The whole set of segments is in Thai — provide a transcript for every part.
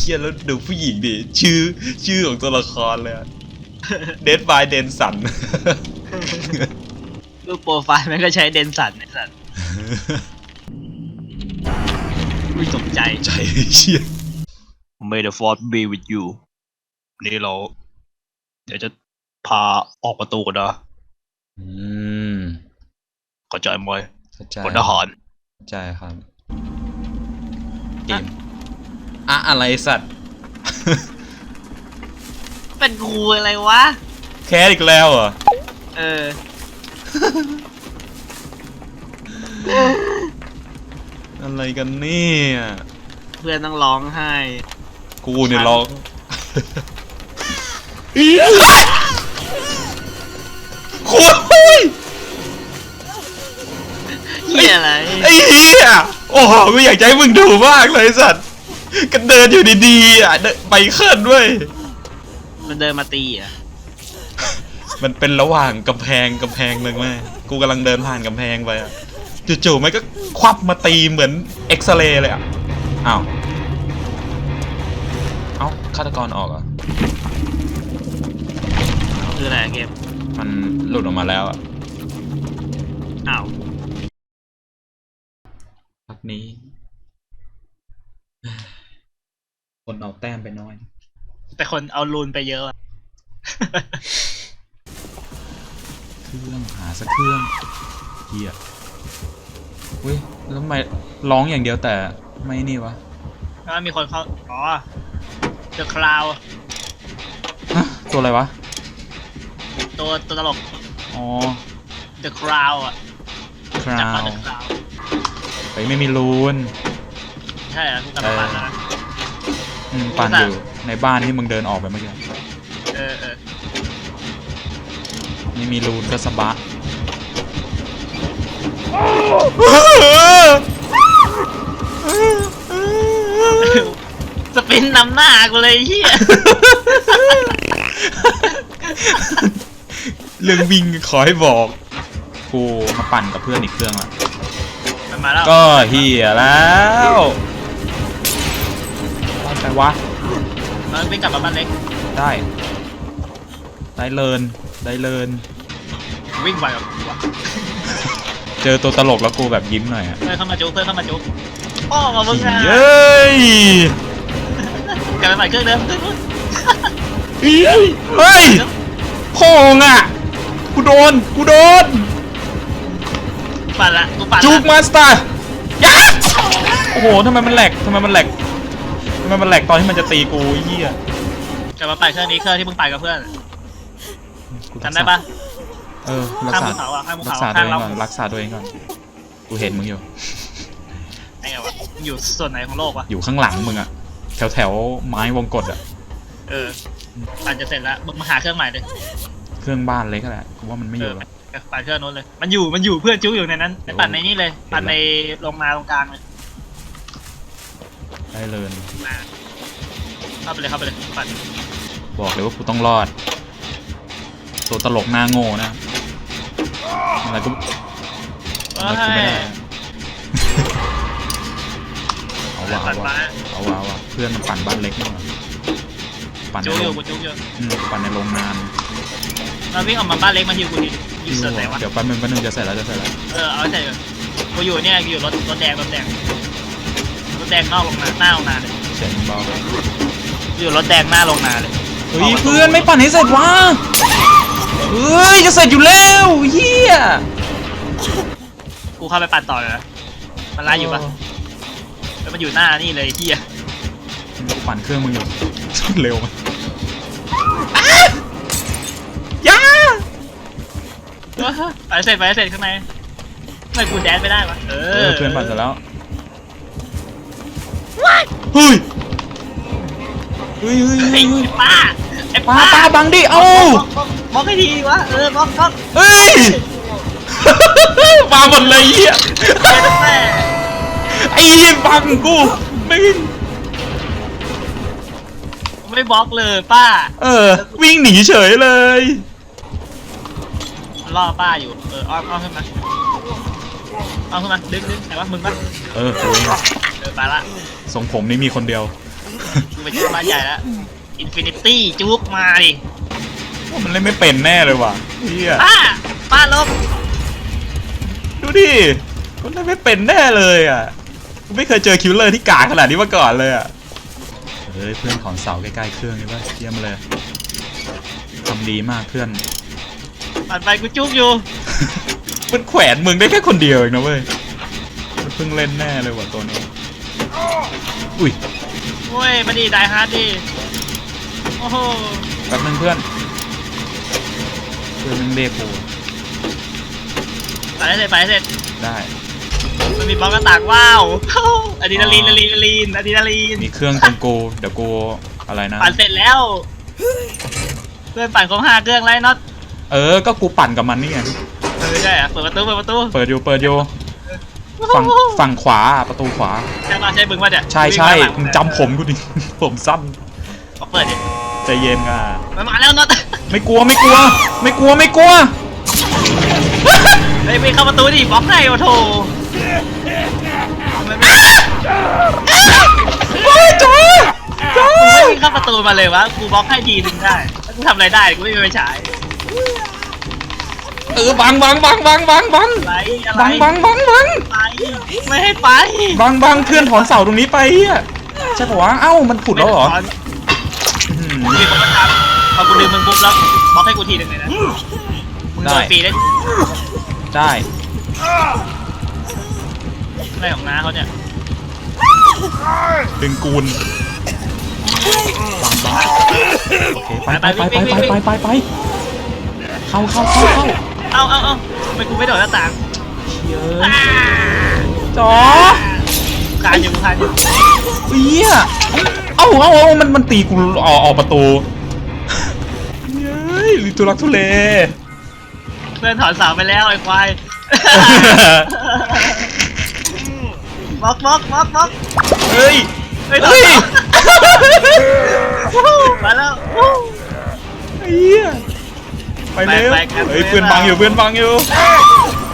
เฮียแล้วดูผู้หญิงดิ ชื่อชื่อของตัวละครเลยเดดบายเดนสันรูปโปรไฟล์มันก็ใช้เดนสันไอ้สัตว์อุ้ยตกใจ ใจเชี่ย May the force be with you นี่เรา เดี๋ยวจะพาออกประตูกันนะอืมเข้าใจไหมเข้าใจพลทหารเข้าใจครับเกม อะอะไรสัตว์ เป็นครูอะไรวะ แคสอีกแล้วเหรอ เออ อะไรกันเนี่ยเพื่อนต้องร้องไห้ กูเนี่ยร้องโอ้ยเฮียอะไร ไอ้เหี้ยโอ้โหกูอยากจะให้มึงดูมากเลยสัตว์ ก็เดินอยู่ดีๆอะเดินไปเคลื่อนด้วย มันเดินมาตีอะมันเป็นระหว่างกำแพงกำแพงเลยแม่กูกำลังเดินผ่านกำแพงไปอะจู่ๆมันก็ควับมาตีเหมือนเอ็กซเรย์เลยอะอ้าวเอ้าฆาตกรออกเหรอะคืออะไรเกมมันหลุดออกมาแล้วอะอ้าวพักนี้ คนเอาแต้มไปน้อย แต่คนเอาลูนไปเยอะอะเครื่องหาสักเครื่องเฮียเฮ้ยแล้วทำไมร้องอย่างเดียวแต่ไม่นี่วะแล้วมีคนเขาอ๋อ The Cloud ฮะตัวอะไรวะ ตัวตัวตลกอ๋อ The Cloud อะคราจับมาว The Cloud ไปไม่มีรูน ใช่เหรอกูกำลังปั่นแล้วนะ อืมปั่นอยู่ในบ้านที่มึงเดินออกไปเมื่อกี้เออเออไม่มีรูนก็สบะสปินนำหน้ากูเลยไอ้เฮียเรื่องวิ่งขอให้บอกกูมาปั่นกับเพื่อนอีกเครื่องละมันมาแล้วก็เฮียแล้วไปไป วะมันวิ่งกลับมาบ้านเล็ก ได้ได้เลินได้เลินวิ่งไวกว่ากูวะเจอตัวตลกแล้วกูแบบยิ้มหน่อยอะเพื่อนเข้ามาจุกเพื่อนเข้ามาจุกพ่อมามึงอะเย้ยกลับไปใหม่เครื่องเดิมเครื่องนู้นเฮ้ยโพงอะกูโดนกูโดน ปั่นละกูปั่นละจุกมาสเตอร์ยะโอ้โหทำไมมันแหลกทำไมมันแหลก ทำไมมันแหลกตอนที่มันจะตีกูไอ้เหี้ยกลับมาปั่นเครื่องนี้เครื่องที่มึงปั่นกับเพื่อนกูรัจำกษาได้ปะ เออรักข้างษาภูเขาอะข้างภูรัเขากษาตัวข้างเองเราก่อนรักษาตัวเองก่อนกูเห็นมึงอยู่ ไอ้ไงวะมึงอยู่ส่วนไหนของโลกวะอยู่ข้างหลังมึงอะแถวแถวๆไม้วงกดอะเออปั่นจะเสร็จแล้วมึงมาหาเครื่องใหม่เลยเครื่องบ้านเล็กแหละกูว่ามันไม่อเอยู่อแล้วปั่นเครื่องนู้นเลย มันอยู่มันอยู่เพื่อนจุกอยู่ในนั้นไปปั่นในนี่เลยปั่นในลงมาตรงกลางเลย ได้เลย มาเข้าไปเลยเข้าไปเลยปั่นบอกเลยว่ากูต้องรอด ตัวตลกหน้าโง่นะ อะไรกูเออะไรกูไม่ได้ยเอาวะเอาปั่นวะมาเอาวะเอาวะเพื่อนมันปั่นบ้านเล็กนี่หว่าปั่นในจุกอโรยู่งกูจุกอยู่อืมปั่นในโรงงานเราวิ่งออกมาบ้านเล็กมาฮิวกูดิอยู่ส่วนไหนวะเดี๋ยวแป๊บนึงแป๊บนึงจะเสร็จแล้วจะเสร็จแล้ว เออเอาใส่ก่อนกูอยู่เนี่ยกูอยู่รถรถแดงรถแดงรถ แดงนอกลงนาหน้าลงนาเลยเสียงเบากูอยู่รถแดงหน้าลงนาเลยเฮ้ยเพื่อนไม่ปั่นให้เสร็จวะเฮ้ยจะเสร็จอยู่แล้วเฮียกูเข้าไปปั่นต่อเลยนะมันไล่อยู่ปะแล้วมันอยู่หน้านี่เลยไอ้เฮียกูปั่นเครื่องมึงอยู่เร็วมั้ยยาไปเสร็จไปเสร็จข้างในทำไมกูแดนไม่ได้วะเอเอออเพื่อนปั่นเสร็จแล้ว เฮ้ยเฮ้ยเฮ้ยไอ้เฮ้ยป้าไอ้ปลาป้าปลาบังดิเอ้าบล็อกบล็อกบล็อกให้ดีวะเออบล็อกบล็อกเฮ้ย ปลาหมดเลยเหี้ยแม่แม่ไอ้เหี้ยบังกูไม่งไม่บล็อกเลยป้าเออ วิ่งหนีเฉยเลยมันล่อป้าอยู่เอออ้อมอ้อมขึ้นมาอ้อมขึ้นมาดึงดึงไหนวะมึงปะเออกู เองอะเออไปละทรงผมนี่มีคนเดียว กูไปเจอบ้านใหญ่แล้วอินฟินิตี้จุกมาดิว่ามันเล่นไม่เป็นแน่เลยว่ะเฮียป้าป้าลบดูดิมันเล่นไม่เป็นแน่เลยอะกูไม่เคยเจอคิวเลอร์ที่กากขนาดนี้มาก่อนเลยอะเฮ้ยเพื่อนของเสาใกล้ๆเครื่องนี่ว่าเยี่ยมเลยทำดีมากเพื่อนผ่านไปกูจุกอยู่ มันแขวนมึงได้แค่คนเดียวเองนะเว้ยมันเพิ่งเล่นแน่เลยว่ะตัวนี้ อุ้ยโอ้ยมาดีไดฮาร์ดดิโอ้โหแป๊บนึงเพื่อนเพื่อนมึงเรียกกูไปให้เสร็จไปให้เสร็จได้มันมีบล็อกหน้าต่างว้าวอะดรีนาลีนอะดรีนาลีนอะดรีนาลีนมีเครื่องตรงกูเดี๋ยวกูอะไรนะปั่นเสร็จแล้ว เพื่อนปั่นครบห้าเครื่องแล้วไอ้น็อตเออ ก็กูปั่นกับมันนี่ไงเออใช่อะเปิดประตูเปิดประตูเปิดอยู่เปิดอยู่ ฝั่งฝั่งขวาประตูขวา ใช่ป่ะใช่บึงป่ะเนี่ยใช่ใช่วิ่งมาหลังมึงจำผมกูดิ ผมสั้นเอาเปิดดิใจเย็นอะมันมาแล้วน็อตไม่กลัวไม่กลัว ไม่กลัวไม่กลัวเฮ้ยวิ่งเข้าประตูดิบล็อกให้โอ้โถทำไมไม่โอ้ยจ้าจ้าไม่วิ่งเข้าประตูมาเลยวะกูบล็อกให้ทีนึงได้แล้วกูทำอะไรได้กูไม่มีไฟฉายเเออบังบังบังบังบังบังบังบังบังบังไม่ให้ไปบังบังเพื่อนถอนเสาตรงนี้ไปอะใช่ปะวะเอ้ามันผุดแล้วเหรอมึงนมาทำพอกูดึงมึงปุ๊บแล้วบอกให้กูทีนึงเลยนะมึงโดนปีได้ได้อะไรของน้าเขาเนี่ยดึงกูนบังบัโอเคไปไปไปไปไปไปไปเข้าเข้าเข้าเข้า เอาเอาเอาทำไมกูไม่โดดหน้าต่างเยอะจ๋อคานอยู่คานอยู่เอี้ยเอ้าเอ้าเอ้ามันมันตีกูออกออกประตูเย้ยลิทุลักทุเล เพื่อนถอนเสาไปแล้วไอ้ควายบล็อกบล็อกบล็อกบล็อกเฮ้ยเฮ้ยเฮ้ยมาแล้วเอี้ย ไปเร็วไปไปครับเฮ้ยเพื่อนบังอยู่เพื่อนบังอยู่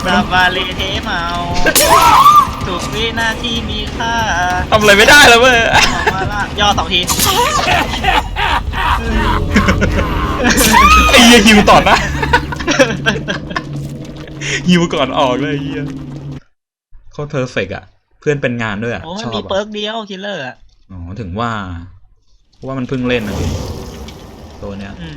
บาบาเลเทเมาถูกวินาทีมีค่าทำอะไรไม่ได้แล้วเว้ยออกมาละย่อสองทีไอ้เหี้ยฮิวต่อนะฮิวก่อนออกเลยไอ้เหี้ยโคตรเพอร์เฟกอะเพื่อนเป็นงานด้วยอะโอ้ชมันอมีบเปิอะร์กเดียวคิลเลอร์อะอ๋อถึงว่าเพราะว่ามันเพิ่งเล่นนะพี่ตัวเนี้ย อืม